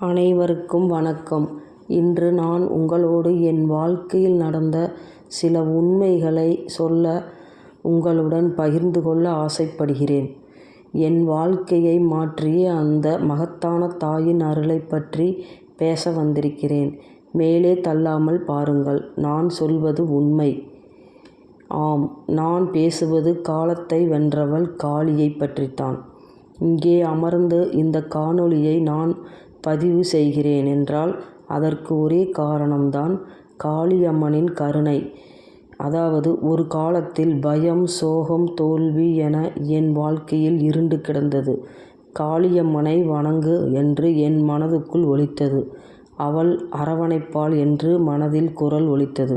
அனைவருக்கும் வணக்கம் இன்று நான் உங்களோடு என் வாழ்க்கையில் நடந்த சில உண்மைகளை சொல்ல உங்களுடன் பகிர்ந்து கொள்ள ஆசைப்படுகிறேன். என் வாழ்க்கையை மாற்றிய அந்த மகத்தான தாயின் அருளைப் பற்றி பேச வந்திருக்கிறேன். மேலே தள்ளாமல் பாருங்கள். நான் சொல்வது உண்மை. ஆம் நான் பேசுவது காலத்தை வென்றவள் காளியைப் பற்றித்தான். இங்கே அமர்ந்து இந்த காணொளியை நான் பதிவு செய்கிறேன் என்றால் அதற்கு ஒரே காரணம்தான் காளியம்மனின் கருணை. அதாவது ஒரு காலத்தில் பயம் சோகம் தோல்வி என என் வாழ்க்கையில் இருண்டு கிடந்தது. காளியம்மனை வணங்கு என்று என் மனதுக்குள் ஒலித்தது. அவள் அரவணைப்பாள் என்று மனதில் குரல் ஒலித்தது.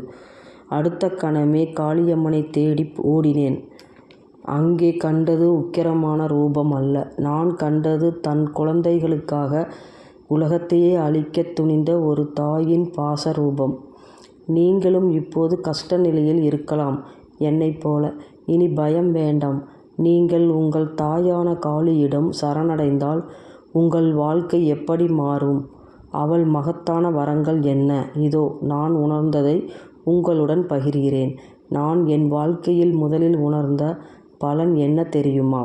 அடுத்த கணமே காளியம்மனைத் தேடி ஓடினேன். அங்கே கண்டது உக்கிரமான ரூபம் அல்ல. நான் கண்டது தன் குழந்தைகளுக்காக உலகத்தையே அழிக்கத் துணிந்த ஒரு தாயின் பாச ரூபம். நீங்களும் இப்போது கஷ்ட நிலையில் இருக்கலாம் என்னைப் போல. இனி பயம் வேண்டாம். நீங்கள் உங்கள் தாயான காளியிடம் சரணடைந்தால் உங்கள் வாழ்க்கை எப்படி மாறும்? அவள் மகத்தான வரங்கள் என்ன? இதோ. நான் உணர்ந்ததை உங்களுடன் பகிர்கிறேன். நான் என் வாழ்க்கையில் முதலில் உணர்ந்த பலன் என்ன தெரியுமா?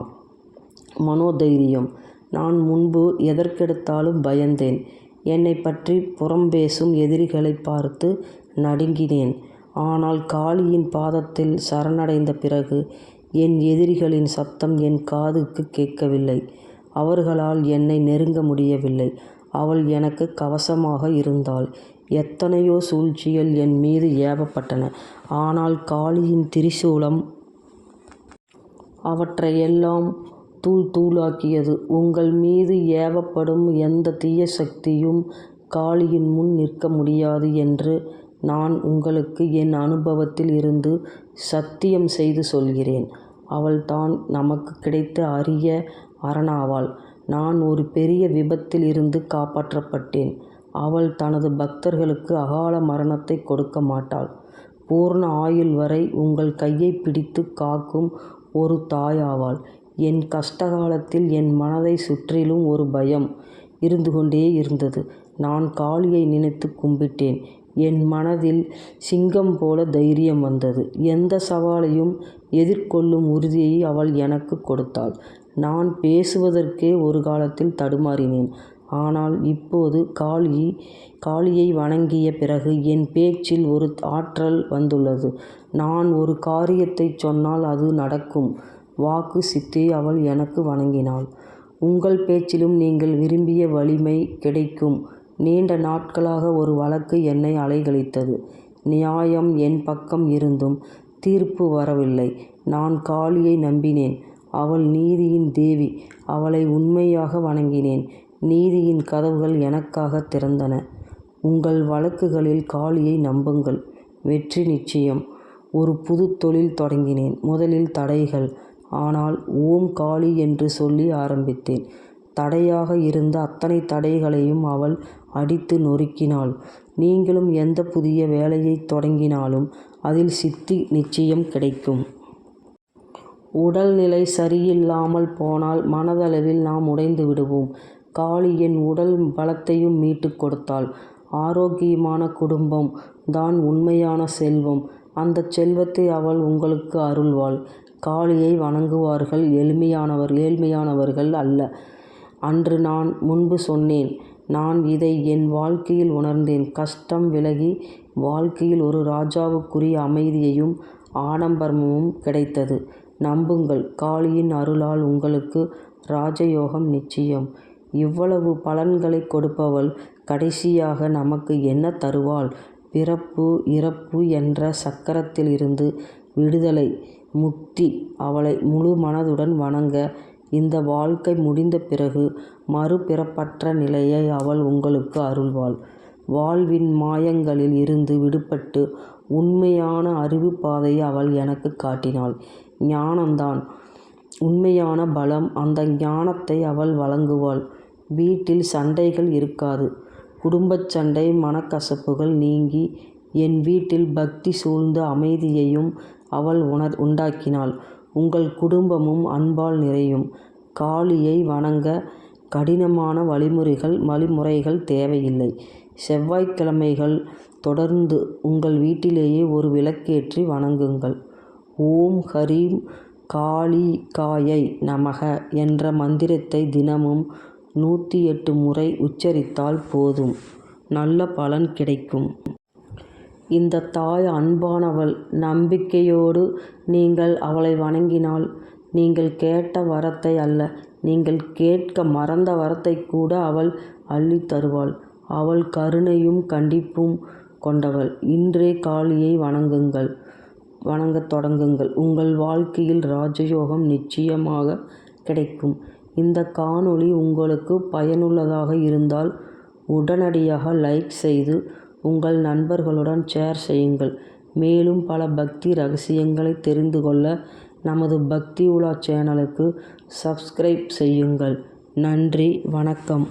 மனோதைரியம். நான் முன்பு எதற்கெடுத்தாலும் பயந்தேன். என்னைப் பற்றிப் புறம்பேசும் எதிரிகளைப் பார்த்து நடுங்கினேன். ஆனால் காளியின் பாதத்தில் சரணடைந்த பிறகு என் எதிரிகளின் சத்தம் என் காதுக்குக் கேட்கவில்லை. அவர்களால் என்னை நெருங்க முடியவில்லை. அவள் எனக்குக் கவசமாக இருந்தாள். எத்தனையோ சூழ்ச்சிகள் என் மீது ஏவப்பட்டன. ஆனால் காளியின் திரிசூலம் அவற்றையெல்லாம் தூள் தூளாக்கியது. உங்கள் மீது ஏவப்படும் எந்தத் தீய சக்தியும் காளியின் முன் நிற்க முடியாது என்று நான் உங்களுக்கு என் அனுபவத்தில் இருந்து சத்தியம் செய்து சொல்கிறேன். அவள்தான் நமக்குக் கிடைத்த அரிய அரணாவாள். நான் ஒரு பெரிய விபத்தில் இருந்து காப்பாற்றப்பட்டேன். அவள் தனது பக்தர்களுக்கு அகால மரணத்தைக் கொடுக்க மாட்டாள். பூரண ஆயுள் வரை உங்கள் கையைப் பிடித்துக் காக்கும் ஒரு தாயாவாள். என் கஷ்ட காலத்தில் என் மனதைச் சுற்றிலும் ஒரு பயம் இருந்து கொண்டே இருந்தது. நான் காளியை நினைத்துக் கும்பிட்டேன். என் மனதில் சிங்கம் போல தைரியம் வந்தது. எந்தச் சவாலையும் எதிர்கொள்ளும் உறுதியை அவள் எனக்குக் கொடுத்தாள். நான் பேசுவதற்கே ஒரு காலத்தில் தடுமாறினேன். ஆனால் இப்போது காளியை வணங்கிய பிறகு என் பேச்சில் ஒரு ஆற்றல் வந்துள்ளது. நான் ஒரு காரியத்தைச் சொன்னால் அது நடக்கும் வாக்கு சித்தியை அவள் எனக்கு வழங்கினாள். உங்கள் பேச்சிலும் நீங்கள் விரும்பிய வலிமை கிடைக்கும். நீண்ட நாட்களாக ஒரு வழக்கு என்னை அலைக்கழித்தது. நியாயம் என் பக்கம் இருந்தும் தீர்ப்பு வரவில்லை. நான் காளியை நம்பினேன். அவள் நீதியின் தேவி. அவளை உண்மையாக வணங்கினேன். நீதியின் கதவுகள் எனக்காக திறந்தன. உங்கள் வழக்குகளில் காளியை நம்புங்கள். வெற்றி நிச்சயம். ஒரு புதுத் தொழில் தொடங்கினேன். முதலில் தடைகள். ஆனால் ஓம் காளி என்று சொல்லி ஆரம்பித்தேன். தடையாக இருந்த அத்தனை தடைகளையும் அவள் அடித்து நொறுக்கினாள். நீங்களும் எந்த புதிய வேலையைத் தொடங்கினாலும் அதில் சித்தி நிச்சயம் கிடைக்கும். உடல்நிலை சரியில்லாமல் போனால் மனதளவில் நாம் உடைந்து விடுவோம். காளி என் உடல் பலத்தையும் மீட்டுக் கொடுத்தாள். ஆரோக்கியமான குடும்பம் தான் உண்மையான செல்வம். அந்த செல்வத்தை அவள் உங்களுக்கு அருள்வாள். காளியை வணங்குவார்கள் எளிமையானவர் ஏழ்மையானவர்கள் அல்ல. அன்று நான் முன்பு சொன்னேன். நான் இதை என் வாழ்க்கையில் உணர்ந்தேன். கஷ்டம் விலகி வாழ்க்கையில் ஒரு ராஜாவுக்குரிய அமைதியையும் ஆடம்பரமும் கிடைத்தது. நம்புங்கள் காளியின் அருளால் உங்களுக்கு ராஜயோகம் நிச்சயம். இவ்வளவு பலன்களை கொடுப்பவள் கடைசியாக நமக்கு என்ன தருவாள்? பிறப்பு இறப்பு என்ற சக்கரத்திலிருந்து விடுதலை முக்தி. அவளை முழு மனதுடன் வணங்க இந்த வாழ்க்கை முடிந்த பிறகு மறுபிறப்பற்ற நிலையை அவள் உங்களுக்கு அருள்வாள். வாழ்வின் மாயங்களில் இருந்து விடுபட்டு உண்மையான அறிவு பாதையை அவள் எனக்கு காட்டினாள். ஞானம்தான் உண்மையான பலம். அந்த ஞானத்தை அவள் வழங்குவாள். வீட்டில் சண்டைகள் இருக்காது. குடும்பச் சண்டை மனக்கசப்புகள் நீங்கி என் வீட்டில் பக்தி சூழ்ந்த அமைதியையும் அவள் உணர் உண்டாக்கினாள். உங்கள் குடும்பமும் அன்பால் நிறையும். காளியை வணங்க கடினமான வழிமுறைகள் வழிமுறைகள் தேவையில்லை. செவ்வாய்க்கிழமைகள் தொடர்ந்து உங்கள் வீட்டிலேயே ஒரு விளக்கேற்றி வணங்குங்கள். ஓம் ஹரீம் காளிகாயை நமக என்ற மந்திரத்தை தினமும் நூற்றி எட்டு முறை உச்சரித்தால் போதும் நல்ல பலன் கிடைக்கும். இந்த தாய் அன்பானவள். நம்பிக்கையோடு நீங்கள் அவளை வணங்கினால் நீங்கள் கேட்ட வரத்தை அல்ல நீங்கள் கேட்க மறந்த வரத்தைக் கூட அவள் அள்ளித் தருவாள். அவள் கருணையும் கண்டிப்பும் கொண்டவள். இன்றே காளியை வணங்கத் தொடங்குங்கள். உங்கள் வாழ்க்கையில் ராஜயோகம் நிச்சயமாக கிடைக்கும். இந்த காணொளி உங்களுக்கு பயனுள்ளதாக இருந்தால் உடனடியாக லைக் செய்து உங்கள் நண்பர்களுடன் ஷேர் செய்யுங்கள். மேலும் பல பக்தி ரகசியங்களை தெரிந்து கொள்ள நமது பக்தி உலா சேனலுக்கு சப்ஸ்கிரைப் செய்யுங்கள். நன்றி வணக்கம்.